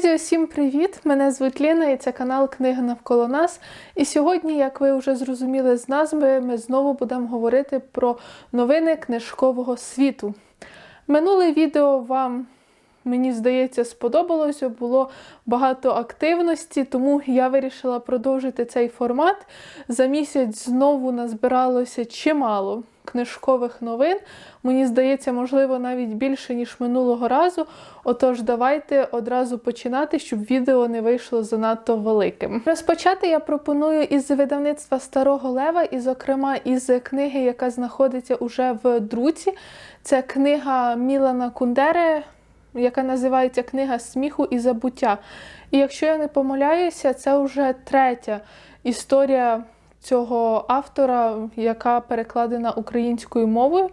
Друзі, усім привіт! Мене звуть Ліна і це канал Книга навколо нас. І сьогодні, як ви вже зрозуміли з назви, ми знову будемо говорити про новини книжкового світу. Минуле відео вам, мені здається, сподобалося, було багато активності, тому я вирішила продовжити цей формат. За місяць знову назбиралося чимало книжкових новин. Мені здається, можливо, навіть більше, ніж минулого разу. Отож, давайте одразу починати, щоб відео не вийшло занадто великим. Розпочати я пропоную із видавництва Старого Лева, і, зокрема, із книги, яка знаходиться уже в друці. Це книга Мілана Кундери, яка називається Книга сміху і забуття. І якщо я не помиляюся, це вже третя історія цього автора, яка перекладена українською мовою.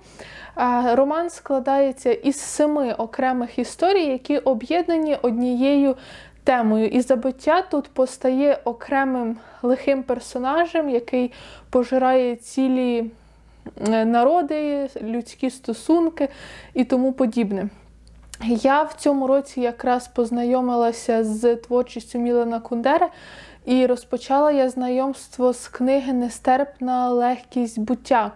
Роман складається із семи окремих історій, які об'єднані однією темою. І забуття тут постає окремим лихим персонажем, який пожирає цілі е, народи, людські стосунки і тому подібне. Я в цьому році якраз познайомилася з творчістю Мілана Кундера. І розпочала я знайомство з книги Нестерпна легкість буття.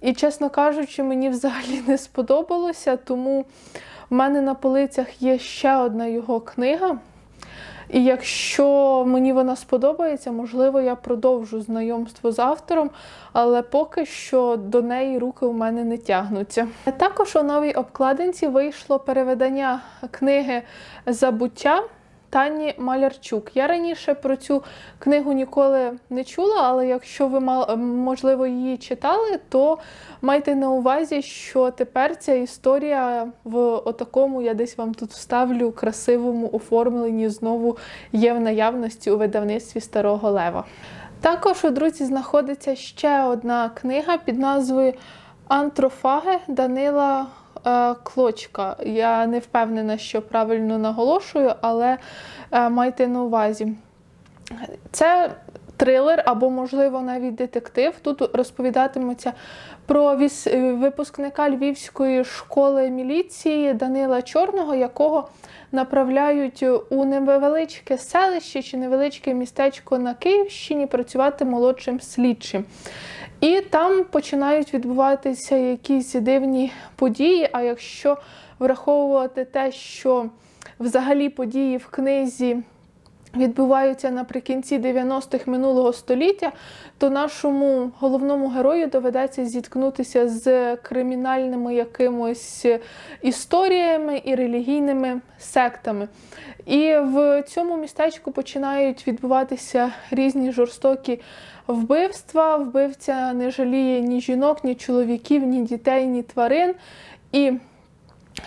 І, чесно кажучи, мені взагалі не сподобалося, тому в мене на полицях є ще одна його книга. І якщо мені вона сподобається, можливо, я продовжу знайомство з автором, але поки що до неї руки у мене не тягнуться. Також у новій обкладинці вийшло переведення книги Забуття. Тані Малярчук. Я раніше про цю книгу ніколи не чула, але якщо ви можливо її читали, то майте на увазі, що тепер ця історія в отакому, я десь вам тут вставлю, красивому оформленні знову є в наявності у видавництві Старого Лева. Також у друзі знаходиться ще одна книга під назвою Антрофаги Данила клочка. Я не впевнена, що правильно наголошую, але е, майте на увазі. Це трилер або, можливо, навіть детектив. Тут розповідатиметься про випускника Львівської школи міліції Данила Чорного, якого направляють у невеличке селище чи невеличке містечко на Київщині працювати молодшим слідчим. І там починають відбуватися якісь дивні події. А якщо враховувати те, що взагалі події в книзі відбуваються наприкінці 90-х минулого століття, то нашому головному герою доведеться зіткнутися з кримінальними якимось історіями і релігійними сектами. І в цьому містечку починають відбуватися різні жорстокі вбивства. Вбивця не жаліє ні жінок, ні чоловіків, ні дітей, ні тварин. І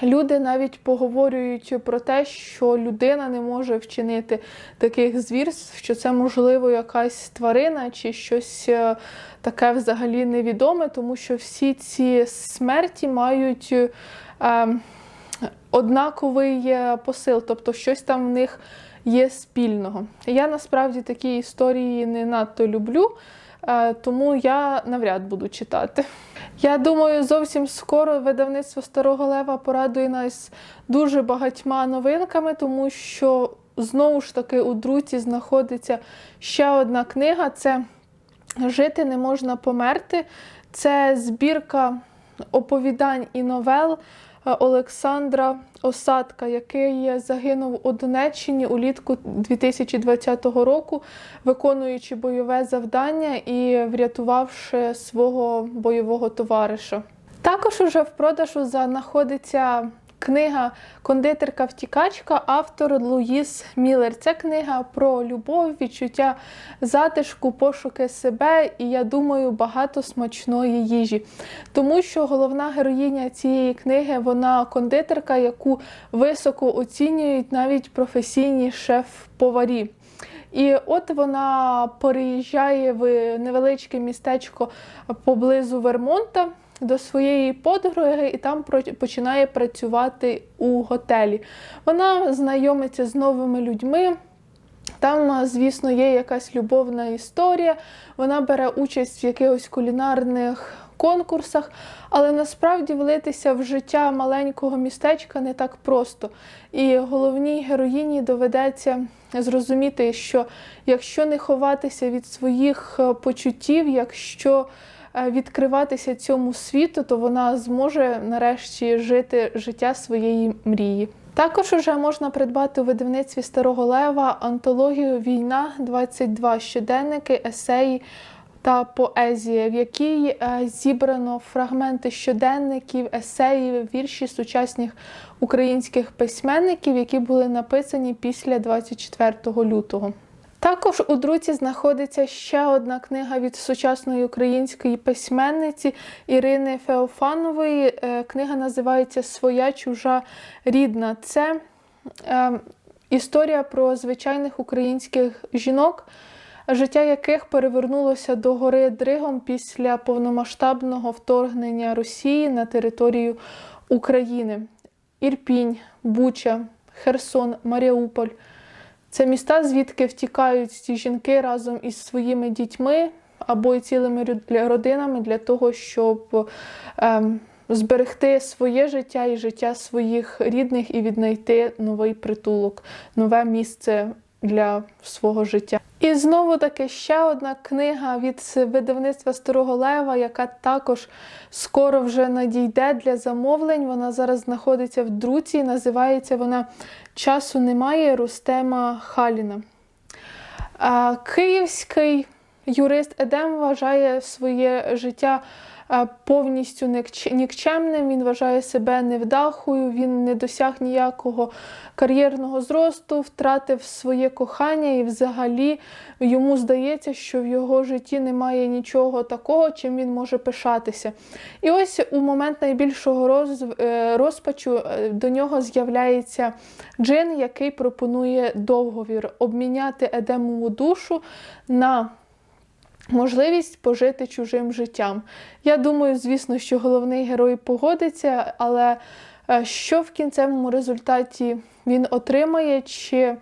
Люди навіть поговорюють про те, що людина не може вчинити таких звірств, що це, можливо, якась тварина чи щось е, таке взагалі невідоме, тому що всі ці смерті мають е, однаковий е, посил, тобто щось там в них є спільного. Я насправді такі історії не надто люблю. Е, тому я навряд буду читати. Я думаю, зовсім скоро видавництво Старого Лева порадує нас дуже багатьма новинками, тому що знову ж таки у друці знаходиться ще одна книга: це Жити не можна померти. Це збірка оповідань і новел. Олександра Осадка, який загинув у Донеччині улітку 2020 року, виконуючи бойове завдання і врятувавши свого бойового товариша. Також уже в продажу знаходиться Книга Кондитерка-втікачка, автор Луїс Міллер. Це книга про любов, відчуття затишку, пошуки себе і, я думаю, багато смачної їжі. Тому що головна героїня цієї книги вона кондитерка, яку високо оцінюють навіть професійні шеф-поварі. І от вона переїжджає в невеличке містечко поблизу Вермонта до своєї подруги і там починає працювати у готелі. Вона знайомиться з новими людьми. Там, звісно, є якась любовна історія. Вона бере участь в якихось кулінарних конкурсах, але насправді влитися в життя маленького містечка не так просто. І головній героїні доведеться зрозуміти, що якщо не ховатися від своїх е, почуттів, якщо відкриватися цьому світу, то вона зможе нарешті жити життя своєї мрії. Також уже можна придбати у видавництві Старого Лева антологію Війна 22 щоденники, есеї та поезія, в якій е, зібрано фрагменти щоденників, есеїв, вірші сучасних українських письменників, які були написані після 24 лютого. Також у друці знаходиться ще одна книга від сучасної української письменниці Ірини Феофанової. Е, Книга називається Своя чужа рідна. Це е, історія про звичайних українських жінок, життя яких перевернулося до гори Дригом після повномасштабного вторгнення Росії на територію України. Ірпінь, Буча, Херсон, Маріуполь. Це міста, звідки втікають ці жінки разом із своїми дітьми або й цілими родинами для того, щоб ем, зберегти своє життя і життя своїх рідних і віднайти новий притулок, нове місце для свого життя. І знову таки ще одна книга від видавництва Старого Лева, яка також скоро вже надійде для замовлень. Вона зараз знаходиться в друці. Називається вона Часу немає Рустема Халіна. Київський юрист Едем вважає своє життя повністю нікчемним. Він вважає себе невдахою, він не досяг ніякого кар'єрного зросту, втратив своє кохання, і взагалі йому здається, що в його житті немає нічого такого, чим він може пишатися. І ось у момент найбільшого е, розпачу е, до нього з'являється джин, який пропонує договір обміняти Едемову душу на можливість пожити чужим життям. Я думаю, звісно, що головний герой погодиться, але е, що в кінцевому результаті він отримає, чи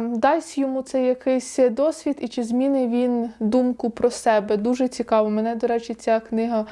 дасть йому це якийсь досвід, і чи зміни він думку про себе. Дуже цікаво. Мене, до речі, ця книга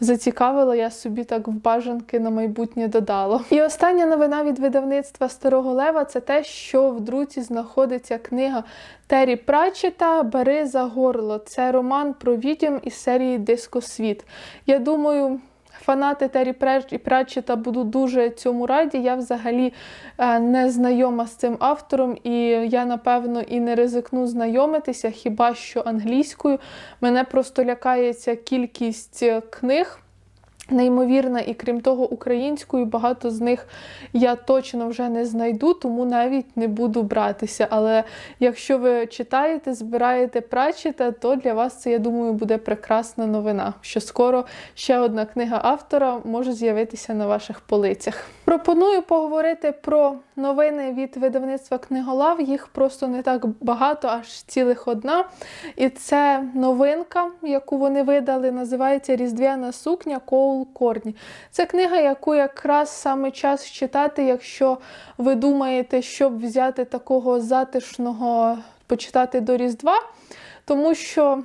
зацікавила. Я собі так в бажанки на майбутнє додала. І остання новина від видавництва Старого Лева це те, що в друці знаходиться книга Террі Пратчета Бери за горло. Це роман про відьом із серії Дискосвіт. Я думаю. Фанати Террі Пратчета будуть дуже цьому раді. Я взагалі е, не знайома з цим автором, і я, напевно, і не ризикну знайомитися, хіба що англійською. Мене просто лякається кількість е, книг. Неймовірна, і крім того, українською багато з них я точно вже не знайду, тому навіть не буду братися. Але якщо ви читаєте, збираєте прачите, то для вас це, я думаю, буде прекрасна новина, що скоро ще одна книга автора може з'явитися на ваших полицях. Пропоную поговорити про новини від видавництва книголав. Їх просто не так багато, аж цілих одна. І це новинка, яку вони видали, називається Різдвяна сукня Коул Корні. Це книга, яку якраз саме час читати, якщо ви думаєте, щоб взяти такого затишного почитати до Різдва, тому що.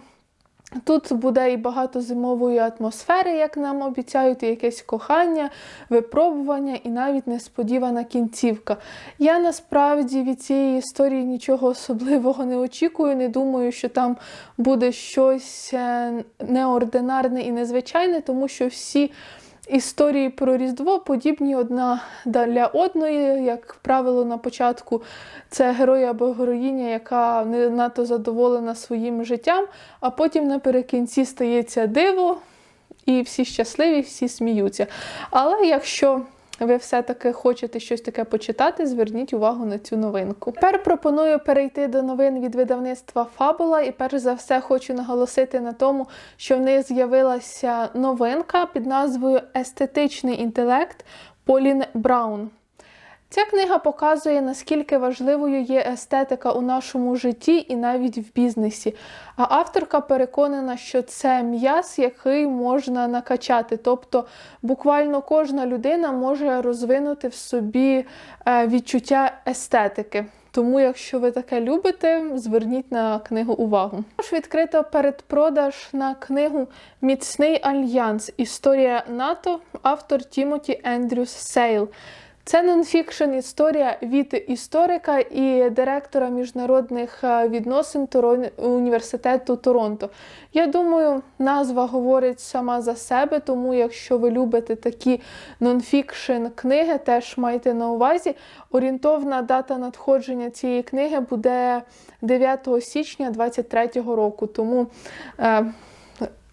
Тут буде і багато зимової атмосфери, як нам обіцяють, і якесь кохання, випробування і навіть несподівана кінцівка. Я насправді від цієї історії нічого особливого не очікую. Не думаю, що там буде щось е, неординарне і незвичайне, тому що всі. Історії про Різдво подібні одна для одної. Як правило, на початку це герой або героїня, яка не надто задоволена своїм життям, а потім наприкінці стається диво, і всі щасливі, всі сміються. Але якщо ви все-таки хочете щось таке почитати, зверніть увагу на цю новинку. Тепер пропоную перейти до новин від видавництва Фабула. І перш за все хочу наголосити на тому, що в них з'явилася новинка під назвою Естетичний інтелект Полін Браун. Ця книга показує, наскільки важливою є естетика у нашому житті і навіть в бізнесі. А авторка переконана, що це м'яз, який можна накачати. Тобто буквально кожна людина може розвинути в собі е, відчуття естетики. Тому, якщо ви таке любите, зверніть на книгу увагу. Також відкрито передпродаж на книгу Міцний альянс. Історія НАТО, автор Тімоті Ендрюс Сейл. Це нонфікшн історія від історика і директора міжнародних е, відносин Торо- університету Торонто. Я думаю, назва говорить сама за себе, тому якщо ви любите такі нонфікшн книги, теж майте на увазі. Орієнтовна дата надходження цієї книги буде 9 січня 2023 року. Тому, е,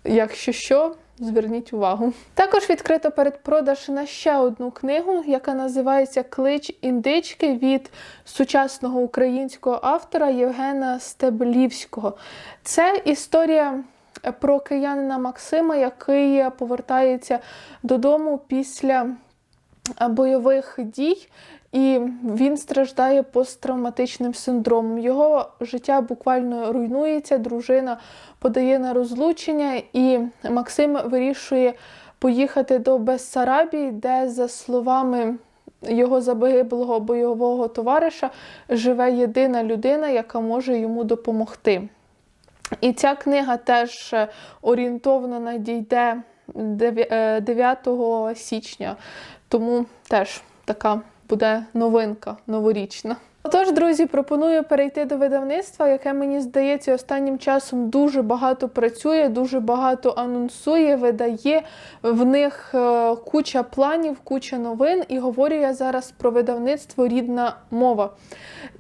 якщо що, Зверніть увагу. Також відкрито передпродаж на ще одну книгу, яка називається Клич індички від сучасного українського автора Євгена Стеблівського. Це історія про киянина Максима, який повертається додому після бойових дій. І він страждає посттравматичним синдромом. Його життя буквально руйнується, дружина подає на розлучення, і Максим вирішує поїхати до Бессарабії, де, за словами його загиблого бойового товариша, живе єдина людина, яка може йому допомогти. І ця книга теж орієнтовно надійде 9 січня, тому теж така буде новинка новорічна. Отож, друзі, пропоную перейти до видавництва, яке мені здається останнім часом дуже багато працює, дуже багато анонсує, видає. В них е, куча планів, куча новин. І говорю я зараз про видавництво Рідна мова.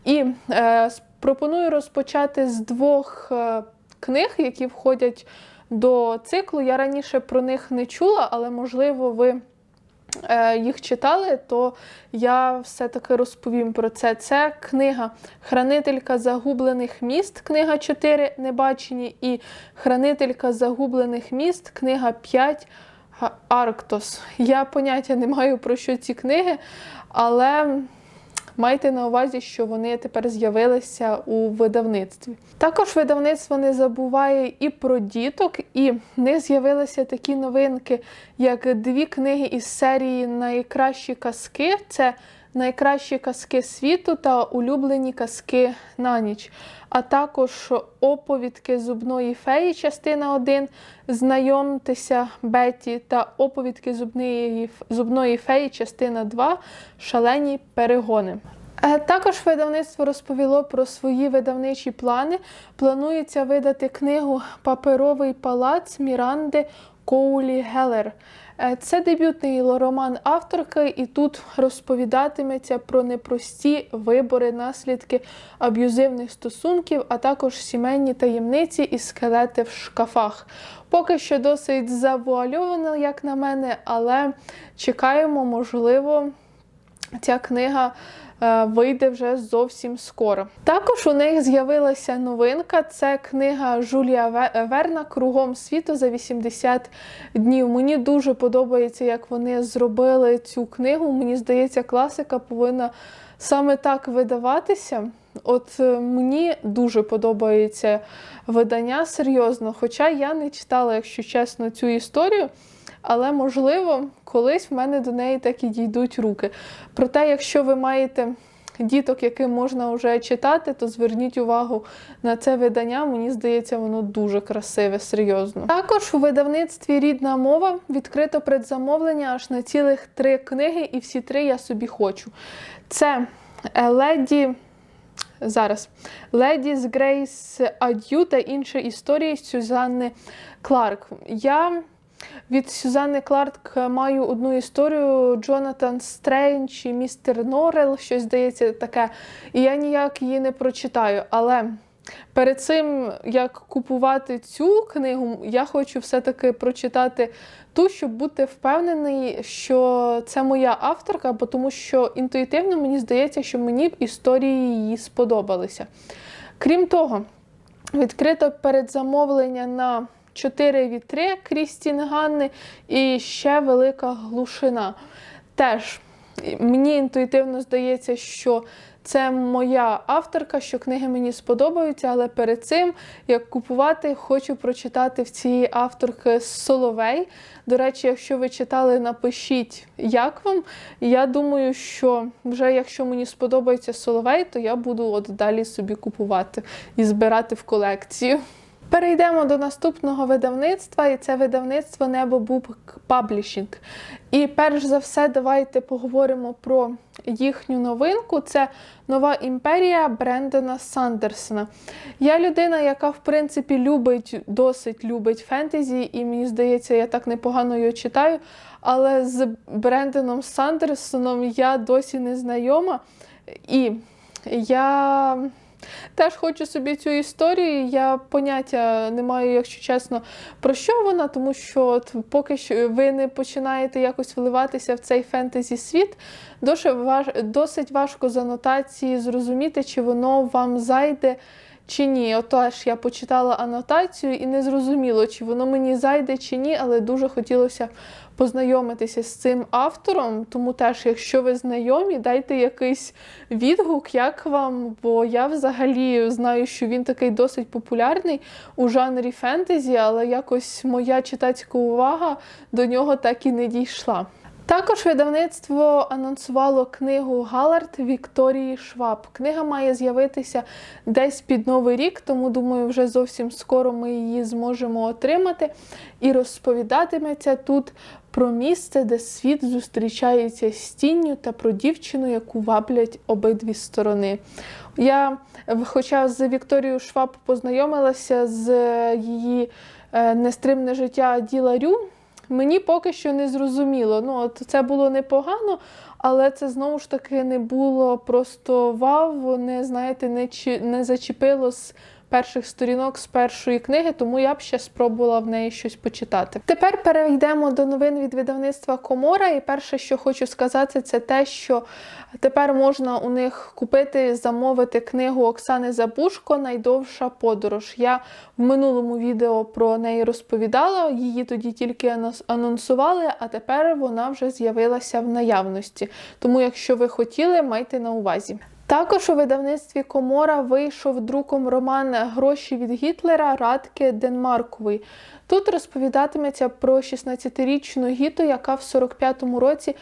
І е, пропоную розпочати з двох е, книг, які входять до циклу. Я раніше про них не чула, але можливо ви їх читали, то я все-таки розповім про це. Це книга Хранителька загублених міст, книга 4 Небачені, і Хранителька загублених міст, книга 5 Арктос. Я поняття не маю про що ці книги, але. Майте на увазі, що вони тепер з'явилися у видавництві. Також видавництво не забуває і про діток, і не з'явилися такі новинки, як дві книги із серії Найкращі казки. Це найкращі казки світу та улюблені казки на ніч. А також оповідки зубної феї, частина 1, знайомтеся Беті та оповідки зубної, зубної феї, частина 2, шалені перегони. Також видавництво розповіло про свої видавничі плани. Планується видати книгу Паперовий палац Міранди Коулі Гелер. Це дебютний роман авторки, і тут розповідатиметься про непрості вибори, наслідки аб'юзивних стосунків, а також сімейні таємниці і скелети в шкафах. Поки що досить завуальовано, як на мене, але чекаємо, можливо, ця книга. Вийде вже зовсім скоро. Також у них з'явилася новинка: це книга Жулія Верна Кругом світу за 80 днів. Мені дуже подобається, як вони зробили цю книгу. Мені здається, класика повинна саме так видаватися. От мені дуже подобається видання серйозно. Хоча я не читала, якщо чесно, цю історію. Але, можливо, колись в мене до неї так і дійдуть руки. Проте, якщо ви маєте діток, яким можна вже читати, то зверніть увагу на це видання. Мені здається, воно дуже красиве, серйозно. Також у видавництві рідна мова відкрито предзамовлення аж на цілих три книги, і всі три я собі хочу. Це Леді. Зараз Леді з Грейс Ад'ю та інші історії Сюзанни Кларк. Я від Сюзанни Кларк маю одну історію Джонатан Стрейндж і містер Норрел, щось здається таке. І я ніяк її не прочитаю. Але перед цим, як купувати цю книгу, я хочу все-таки прочитати ту, щоб бути впевнений, що це моя авторка, бо тому що інтуїтивно мені здається, що мені б історії її сподобалися. Крім того, відкрито передзамовлення на. Чотири вітри Крістін Ганни і ще велика глушина. Теж мені інтуїтивно здається, що це моя авторка, що книги мені сподобаються, але перед цим, як купувати, хочу прочитати в цієї авторки Соловей. До речі, якщо ви читали, напишіть, як вам. Я думаю, що вже якщо мені сподобається Соловей, то я буду от далі собі купувати і збирати в колекцію. Перейдемо до наступного видавництва, і це видавництво Небо Буб Паблішінг. І перш за все, давайте поговоримо про їхню новинку. Це нова імперія Брендона Сандерсона. Я людина, яка в принципі любить, досить любить фентезі, і мені здається, я так непогано його читаю. Але з Брендоном Сандерсоном я досі не знайома. І я. Теж хочу собі цю історію. Я поняття не маю, якщо чесно, про що вона, тому що от поки що ви не починаєте якось вливатися в цей фентезі світ, досить важко з анотації зрозуміти, чи воно вам зайде. Чи ні, отож я почитала анотацію і не зрозуміло, чи воно мені зайде чи ні, але дуже хотілося познайомитися з цим автором. Тому теж, якщо ви знайомі, дайте якийсь відгук, як вам, бо я взагалі знаю, що він такий досить популярний у жанрі фентезі, але якось моя читацька увага до нього так і не дійшла. Також видавництво анонсувало книгу Галард Вікторії Шваб. Книга має з'явитися десь під новий рік, тому думаю, вже зовсім скоро ми її зможемо отримати. І розповідатиметься тут про місце, де світ зустрічається з тінню та про дівчину, яку ваблять обидві сторони. Я, хоча з Вікторією Шваб познайомилася з її е, нестримне життя Діла Рю. Мені поки що не зрозуміло. Ну, от Це було непогано, але це знову ж таки не було просто вау, не знаєте, не, не зачепило з перших сторінок з першої книги, тому я б ще спробувала в неї щось почитати. Тепер перейдемо до новин від видавництва Комора. І перше, що хочу сказати, це те, що тепер можна у них купити, замовити книгу Оксани Забушко Найдовша подорож. Я в минулому відео про неї розповідала, її тоді тільки анонсували, а тепер вона вже з'явилася в наявності. Тому, якщо ви хотіли, майте на увазі. Також у видавництві Комора вийшов друком роман Гроші від Гітлера Радки Денмаркової. Тут розповідатиметься про 16-річну гіту, яка в 45-му році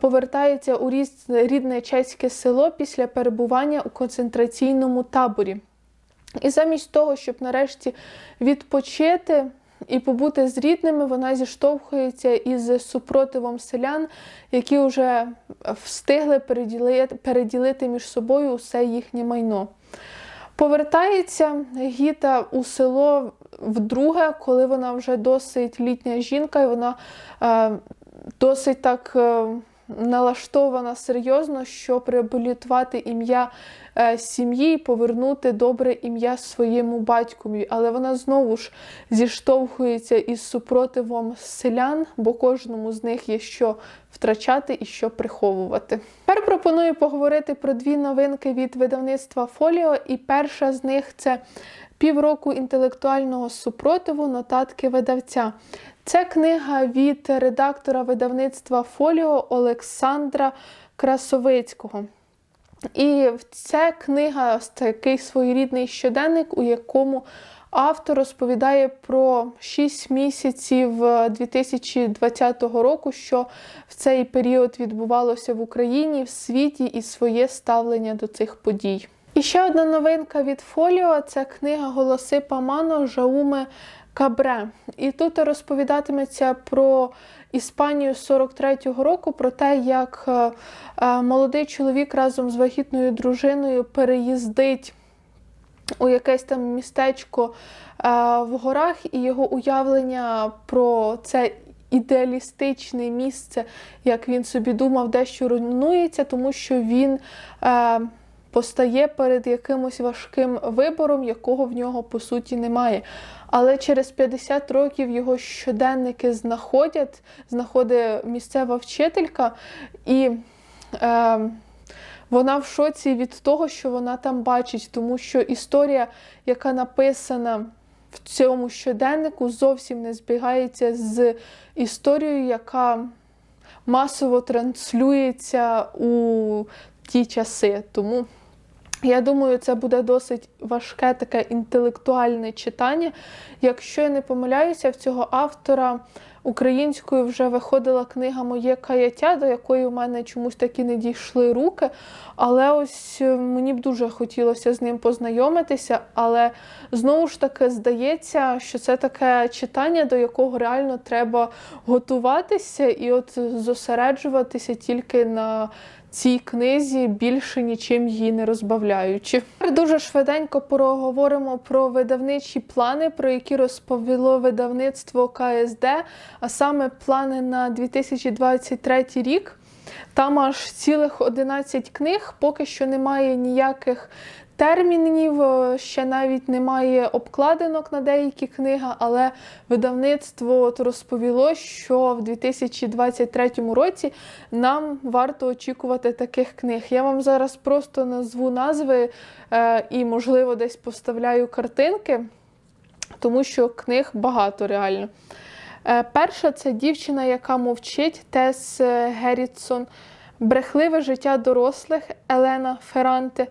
повертається у рідне чеське село після перебування у концентраційному таборі. І замість того, щоб нарешті відпочити і побути з рідними, вона зіштовхується із супротивом селян, які вже встигли переділити, між собою усе їхнє майно. Повертається Гіта у село вдруге, коли вона вже досить літня жінка, і вона е, досить так. Е, налаштована серйозно, щоб реабілітувати ім'я е, сім'ї і повернути добре ім'я своєму батькові. Але вона знову ж зіштовхується із супротивом селян, бо кожному з них є що втрачати і що приховувати. Тепер пропоную поговорити про дві новинки від видавництва Фоліо, і перша з них це півроку інтелектуального супротиву нотатки видавця. Це книга від редактора видавництва Фоліо Олександра Красовицького. І це книга такий своєрідний щоденник, у якому автор розповідає про 6 місяців 2020 року, що в цей період відбувалося в Україні, в світі і своє ставлення до цих подій. І ще одна новинка від Фоліо це книга Голоси Памано Жауме Кабре. І тут розповідатиметься про Іспанію 43-го року, про те, як е, е, молодий чоловік разом з вагітною дружиною переїздить у якесь там містечко е, в горах, і його уявлення про це. Ідеалістичне місце, як він собі думав, дещо руйнується, тому що він постає перед якимось важким вибором, якого в нього по суті немає. Але через 50 років його щоденники знаходять, знаходить місцева вчителька, і е, вона в шоці від того, що вона там бачить, тому що історія, яка написана в цьому щоденнику, зовсім не збігається з історією, яка масово транслюється у ті часи. Тому я думаю, це буде досить важке таке інтелектуальне читання. Якщо я не помиляюся, в цього автора українською вже виходила книга Моє каяття, до якої в мене чомусь таки не дійшли руки. Але ось е, мені б дуже хотілося з ним познайомитися. Але знову ж таки здається, що це таке читання, до якого реально треба готуватися і от зосереджуватися тільки на цій книзі, більше нічим її не розбавляючи. Дуже швиденько проговоримо про видавничі плани, про які розповіло видавництво КСД, а саме плани на 2023 рік. Там аж цілих 11 книг, поки що немає ніяких термінів, е, ще навіть немає обкладинок на деякі книги, але видавництво розповіло, що в 2023 році нам варто очікувати таких книг. Я вам зараз просто назву назви е, і, можливо, десь поставляю картинки, тому що книг багато реально. Е, Перша це дівчина, яка мовчить, Тес Геррітсон, брехливе життя дорослих Елена Феранте,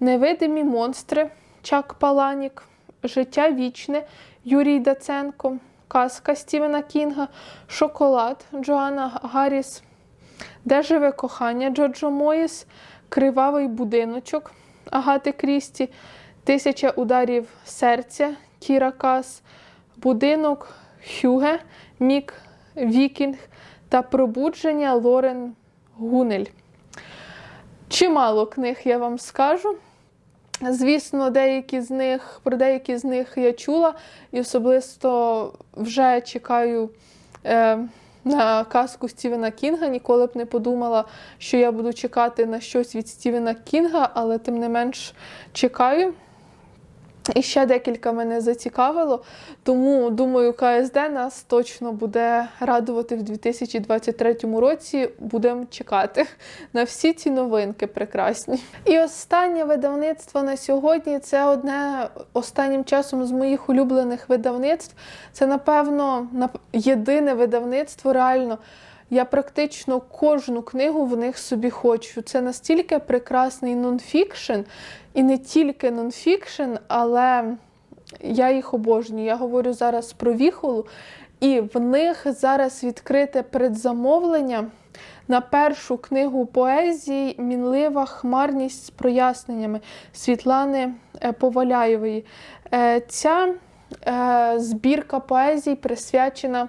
Невидимі монстри Чак Паланік, Життя вічне Юрій Даценко, Казка Стівена Кінга, Шоколад Джоанна Гарріс, Де живе кохання Джорджо Моїс, Кривавий будиночок Агати Крісті, Тисяча ударів серця Кіра Кас, Будинок Хюге, Мік Вікінг та Пробудження Лорен Гунель. Чимало книг я вам скажу. Звісно, деякі з них, про деякі з них я чула, і особисто вже чекаю е, на казку Стівена Кінга. Ніколи б не подумала, що я буду чекати на щось від Стівена Кінга, але тим не менш чекаю. І ще декілька мене зацікавило, тому думаю, КСД нас точно буде радувати в 2023 році. Будемо чекати на всі ці новинки прекрасні. І останнє видавництво на сьогодні це одне останнім часом з моїх улюблених видавництв. Це, напевно, нап- єдине видавництво реально. Я практично кожну книгу в них собі хочу. Це настільки прекрасний нонфікшн, і не тільки нонфікшн, але я їх обожнюю. Я говорю зараз про віхолу, і в них зараз відкрите предзамовлення на першу книгу поезії Мінлива хмарність з проясненнями Світлани е, Поваляєвої. Е, Ця е, збірка поезій присвячена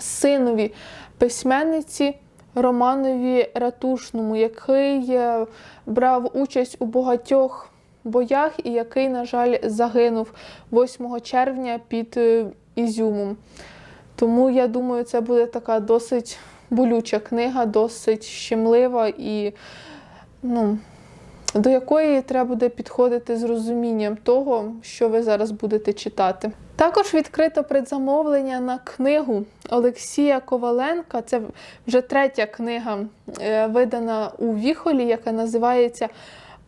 синові письменниці Романові Ратушному, який е, брав участь у багатьох боях і який, на жаль, загинув 8 червня під е, Ізюмом. Тому я думаю, це буде така досить болюча книга, досить щемлива і ну, до якої треба буде підходити з розумінням того, що ви зараз будете читати. Також відкрито предзамовлення на книгу Олексія Коваленка. Це вже третя книга, е, видана у Віхолі, яка називається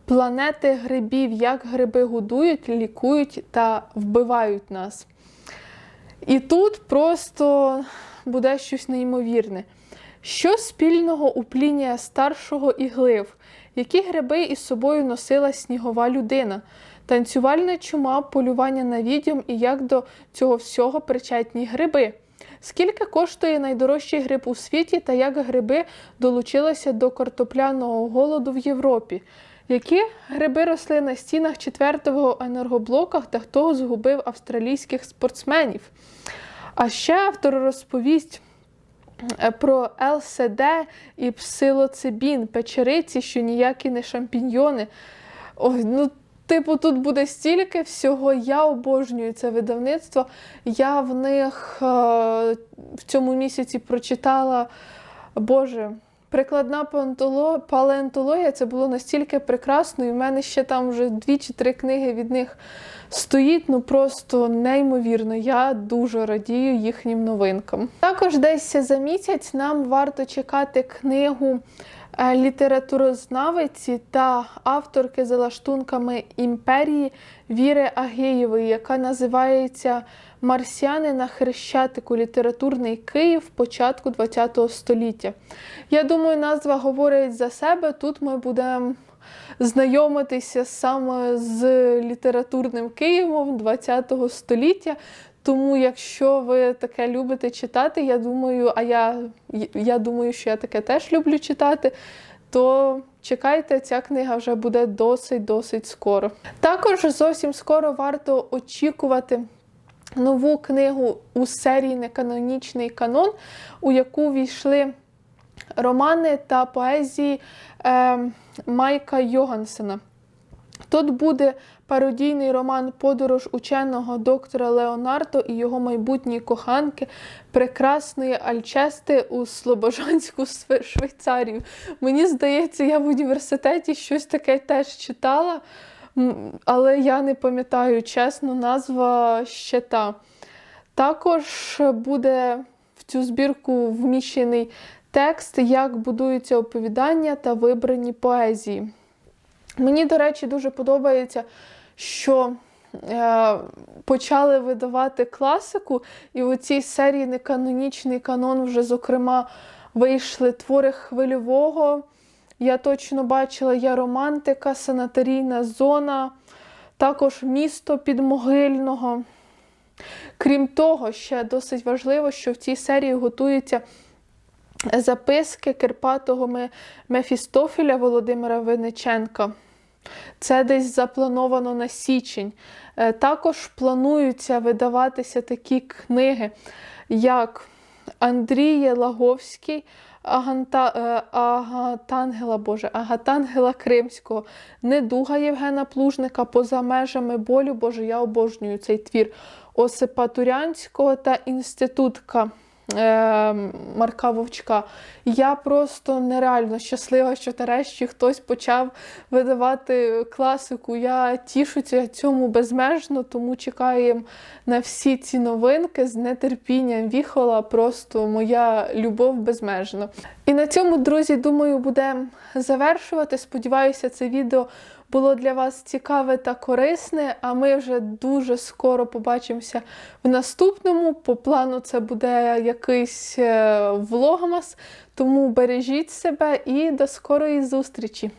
Планети грибів. Як гриби годують, лікують та вбивають нас. І тут просто буде щось неймовірне. Що спільного у плінія старшого і глив? Які гриби із собою носила снігова людина? Танцювальна чума, полювання на відьом і як до цього всього причетні гриби? Скільки коштує найдорожчий гриб у світі та як гриби долучилися до картопляного голоду в Європі? Які гриби росли на стінах четвертого енергоблока та хто згубив австралійських спортсменів? А ще автор розповість е, про ЛСД і псилоцибін, печериці, що ніякі не шампіньйони. Ой, ну, типу, тут буде стільки всього. Я обожнюю це видавництво. Я в них е, в цьому місяці прочитала, Боже. Прикладна палеонтологія це було настільки прекрасно, і в мене ще там вже дві чи три книги від них стоїть. Ну просто неймовірно. Я дуже радію їхнім новинкам. Також десь за місяць нам варто чекати книгу літературознавиці та авторки за лаштунками імперії Віри Агеєвої, яка називається Марсіани на Хрещатику. Літературний Київ початку ХХ століття. Я думаю, назва говорить за себе. Тут ми будемо знайомитися саме з літературним Києвом ХХ століття. Тому, якщо ви таке любите читати, я думаю, а я, я думаю, що я таке теж люблю читати, то чекайте, ця книга вже буде досить-досить скоро. Також зовсім скоро варто очікувати нову книгу у серії Неканонічний канон, у яку війшли романи та поезії е, Майка Йогансена. Тут буде пародійний роман Подорож ученого доктора Леонардо і його майбутньої коханки, прекрасної Альчести у Слобожанську Швейцарію. Мені здається, я в університеті щось таке теж читала, але я не пам'ятаю чесно, назва ще та. Також буде в цю збірку вміщений текст, як будуються оповідання та вибрані поезії. Мені, до речі, дуже подобається, що е, почали видавати класику, і у цій серії неканонічний канон вже, зокрема, вийшли твори хвильового. Я точно бачила я романтика, санаторійна зона, також місто підмогильного. Крім того, ще досить важливо, що в цій серії готуються записки Кирпатого Мефістофіля Володимира Винниченка. Це десь заплановано на січень. Е, Також плануються видаватися такі книги, як Андрій Лаговський, Аганта, е, Агатангела, Боже, Агатангела Кримського, Недуга Євгена Плужника, поза межами болю. Боже, я обожнюю цей твір Осипа Турянського та інститутка. Е, Марка Вовчка. Я просто нереально щаслива, що нарешті хтось почав видавати класику. Я тішуся цьому безмежно, тому чекаємо на всі ці новинки з нетерпінням. Віхола просто моя любов безмежна. І на цьому, друзі, думаю, будемо завершувати. Сподіваюся, це відео було для вас цікаве та корисне. А ми вже дуже скоро побачимося в наступному. По плану це буде якийсь е, влогмас. Тому бережіть себе і до скорої зустрічі!